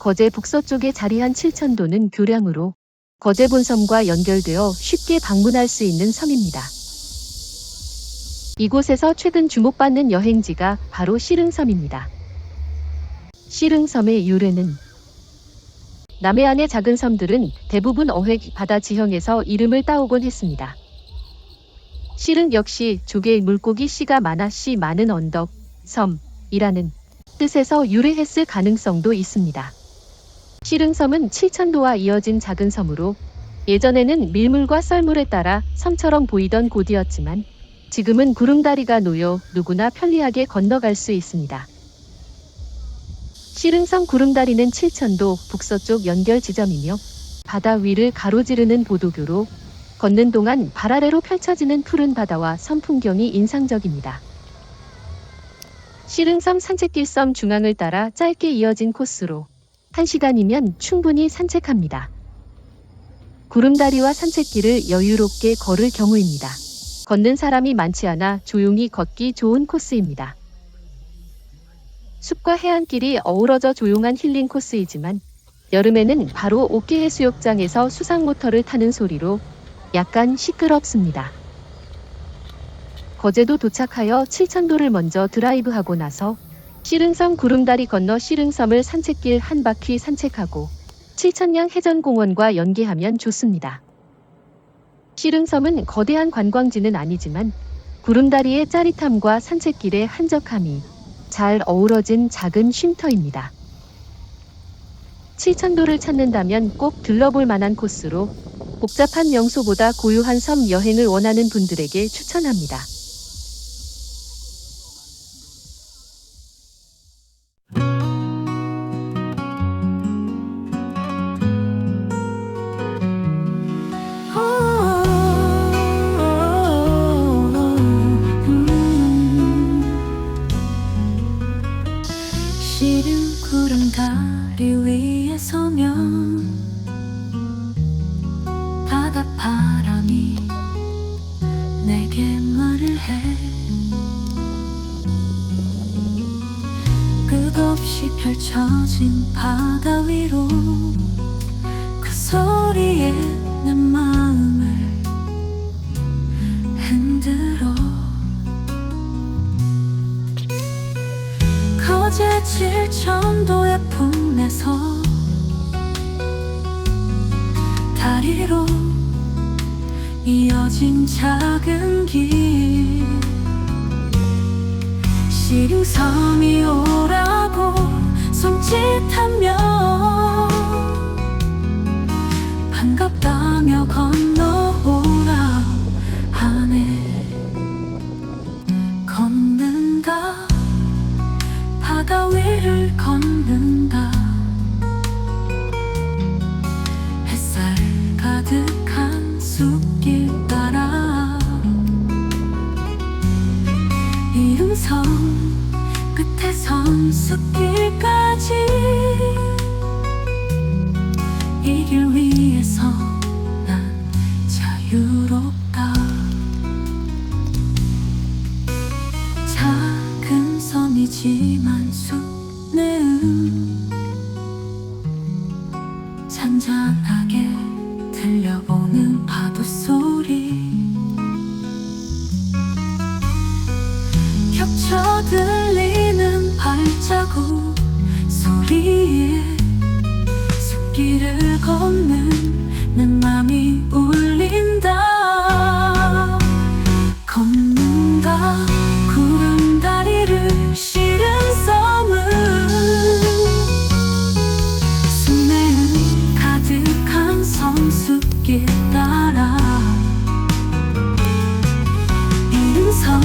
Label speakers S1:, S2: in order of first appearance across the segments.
S1: 거제 북서쪽에 자리한 칠천도는 교량으로 거제 본섬과 연결되어 쉽게 방문할 수 있는 섬입니다. 이곳에서 최근 주목받는 여행지가 바로 시릉섬입니다. 시릉섬의 유래는 남해안의 작은 섬들은 대부분 어획 바다 지형에서 이름을 따오곤 했습니다. 시릉 역시 조개 물고기 씨가 많아 씨 많은 언덕, 섬이라는 뜻에서 유래했을 가능성도 있습니다. 시릉섬은 칠천도와 이어진 작은 섬으로 예전에는 밀물과 썰물에 따라 섬처럼 보이던 곳이었지만 지금은 구름다리가 놓여 누구나 편리하게 건너갈 수 있습니다. 시릉섬 구름다리는 칠천도 북서쪽 연결 지점이며 바다 위를 가로지르는 보도교로 걷는 동안 발 아래로 펼쳐지는 푸른 바다와 섬 풍경이 인상적입니다. 시릉섬 산책길 섬 중앙을 따라 짧게 이어진 코스로 1시간이면 충분히 산책합니다. 구름다리와 산책길을 여유롭게 걸을 경우입니다. 걷는 사람이 많지 않아 조용히 걷기 좋은 코스입니다. 숲과 해안길이 어우러져 조용한 힐링 코스이지만 여름에는 바로 옥계 해수욕장에서 수상 모터를 타는 소리로 약간 시끄럽습니다. 거제도 도착하여 칠천도를 먼저 드라이브하고 나서 시릉섬 구름다리 건너 시릉섬을 산책길 한 바퀴 산책하고 칠천량 해전공원과 연계하면 좋습니다. 시릉섬은 거대한 관광지는 아니지만 구름다리의 짜릿함과 산책길의 한적함이 잘 어우러진 작은 쉼터입니다. 칠천도를 찾는다면 꼭 들러볼 만한 코스로 복잡한 명소보다 고요한 섬 여행을 원하는 분들에게 추천합니다.
S2: 시린 구름 다리 위에 서면 바다 바람이 내게 말을 해. 끝없이 펼쳐진 바다 위로 그 소리에 내 마음을 흔들어 칠천도의 품에서 다리로 이어진 작은 길. 시흥섬이 오라고 이 길 위에서 난 자유롭다. 작은 섬이지만 숲내음 잔잔하게 들려오는 파도 소 바람이 울린다. 걷는다. 구름 다리를 실은 섬은 숨에는 가득한 성숙에 따라. 이른 섬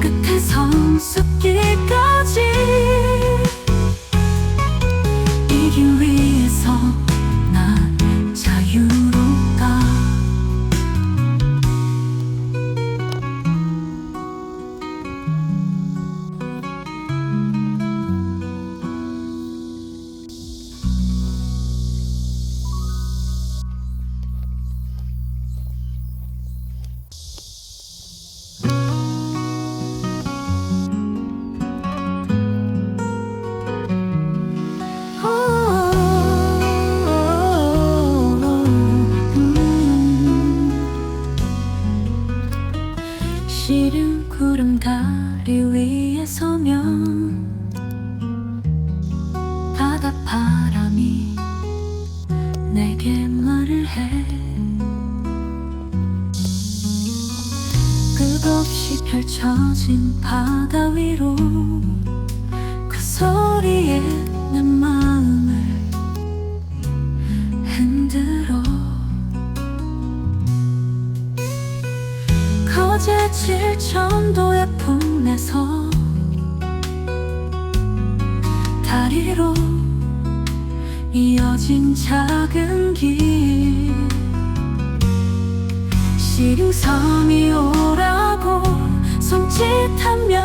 S2: 끝에 성숙길까? 구름 다리 위에 서면 바다 바람이 내게 말을 해. 끝없이 펼쳐진 바다 위로 전도의 품에서 다리로 이어진 작은 길. 시흥섬이 오라고 손짓하며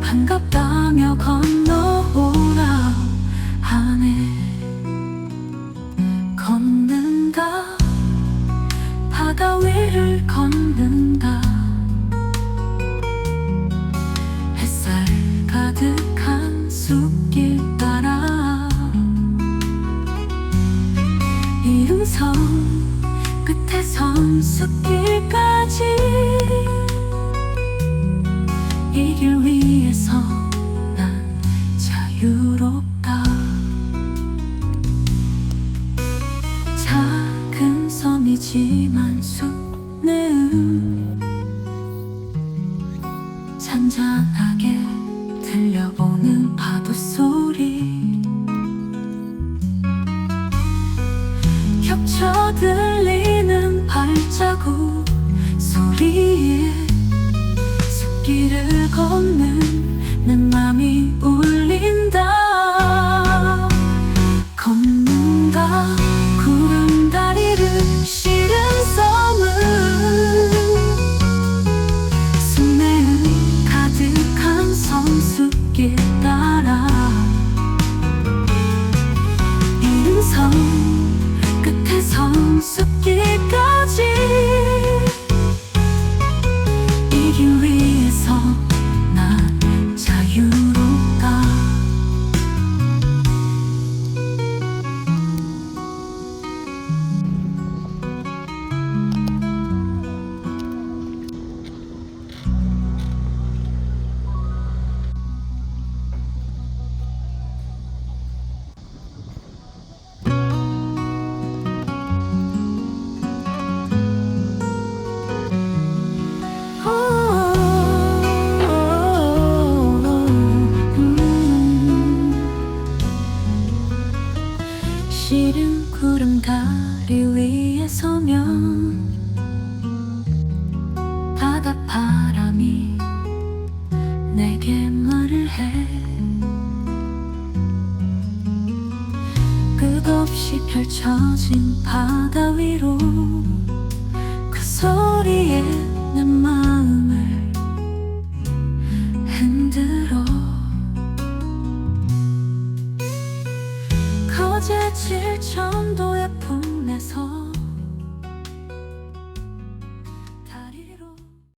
S2: 반갑다며 건 선 숲길까지 이길 위에서 난 자유롭 걷는 내 맘이 울린다. 걷는가 구름 다리를 실은 섬은 순매음 가득한 성숲길 따라 이른 섬 끝에 성숲길까지